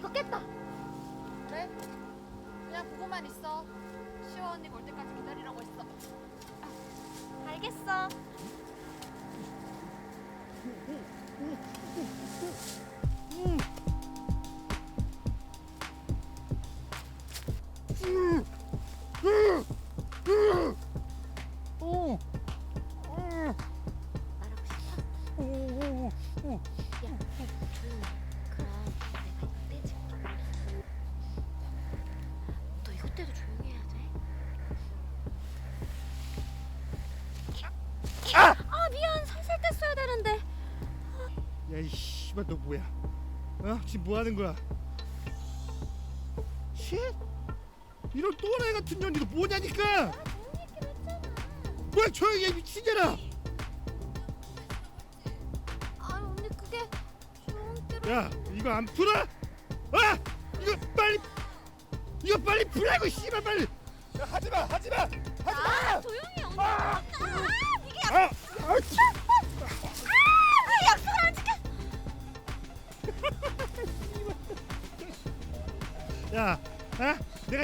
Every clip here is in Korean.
이거 깼다. 그래? 그냥 보고만 있어. 시호 언니 올 때까지 기다리라고 했어. 알겠어. 오. 야, 이 씨발 너 뭐야? 어? 지금 뭐 하는 거야? 쉣? 이런 또라이 같은 년이 너 뭐냐니까? 뭐야 조용히 해 미친년아! 아 언니 그게. 야, 이거 안 풀어? 아! 이거 빨리 이거 빨리 풀라고 씨발 빨리! 야, 하지 마, 하지 마, 하지 마! 아 조용히 해 언니. 아!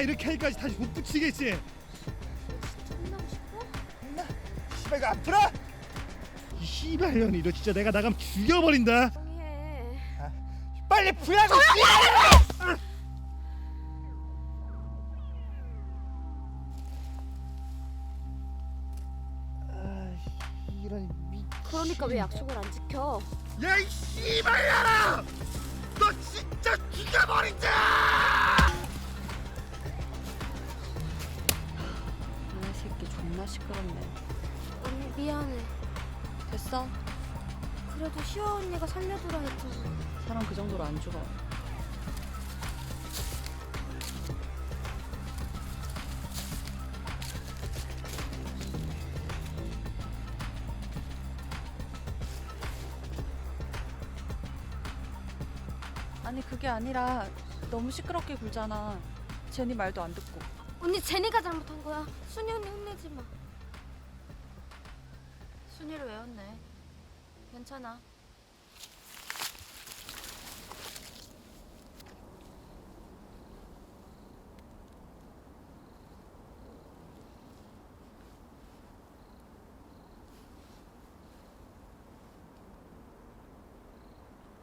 이렇게 하기까지 다시 못 붙이겠지? 혼나고 싶어? 씨발 이거 안 풀어? 이 씨발 년이 너 진짜 내가 나가면 죽여버린다. 해. 빨리 풀라고! 아, 이런 미. 그러니까 왜 약속을 안 지켜? 야, 이 씨발년아! 너 진짜 죽여버린다! 됐어? 그래도 시아 언니가 살려두라 했잖아. 사람 그 정도로 안 죽어. 아니 그게 아니라 너무 시끄럽게 굴잖아. 제니 말도 안 듣고. 언니 제니가 잘못한 거야. 순이 언니 혼내지 마. 순이를 외웠네. 괜찮아.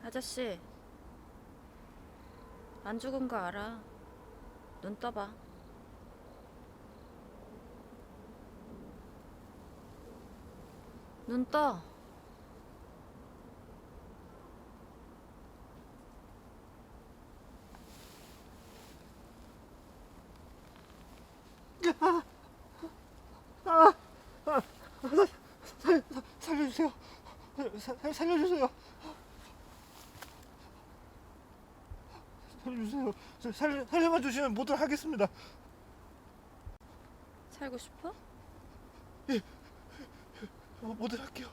아저씨, 안 죽은 거 알아. 눈 떠봐. 눈 떠. 살려주세요. 살, 살려주세요. 살려 살려만 주시면 뭐든 하겠습니다. 살고 싶어? 어, 뭐든 할게요.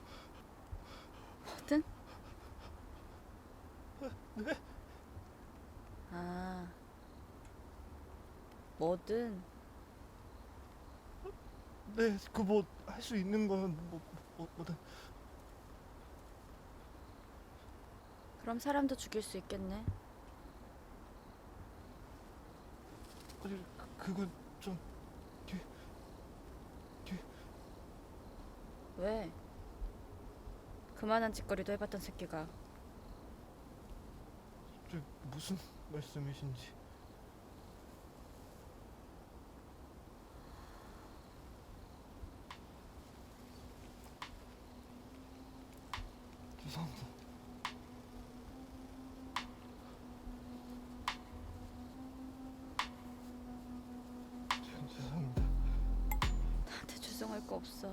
뭐든? 네? 아, 뭐든. 네, 그 뭐 할 수 있는 거는 뭐, 뭐 뭐든. 그럼 사람도 죽일 수 있겠네. 아니, 그, 그건 왜? 그만한 짓거리도 해봤던 새끼가 저, 무슨 말씀이신지. 죄송합니다. 죄- 죄송합니다. 나한테 죄송할 거 없어.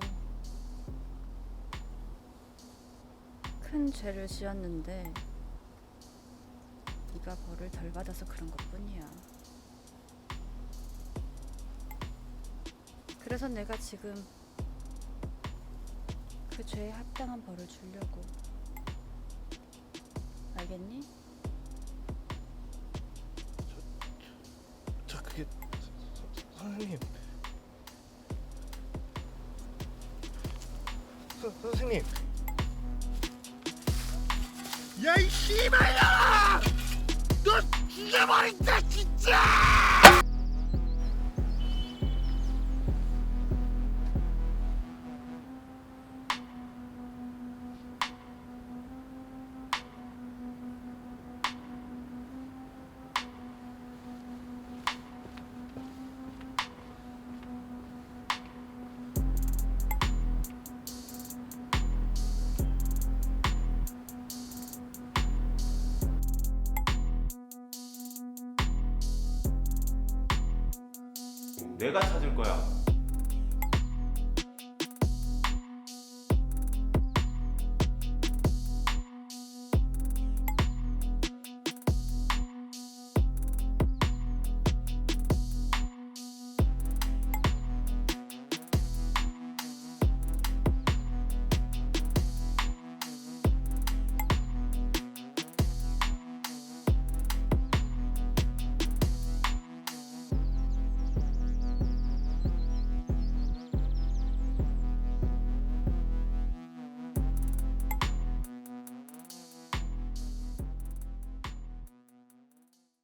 큰 죄를 지었는데 네가 벌을 덜 받아서 그런 것뿐이야. 그래서 내가 지금 그 죄에 합당한 벌을 주려고. 알겠니? 저 그게 서- 서- 선생님. 서, 선생님. 야이 씨발야! 너 죽여버린다 진짜 내가 찾을 거야.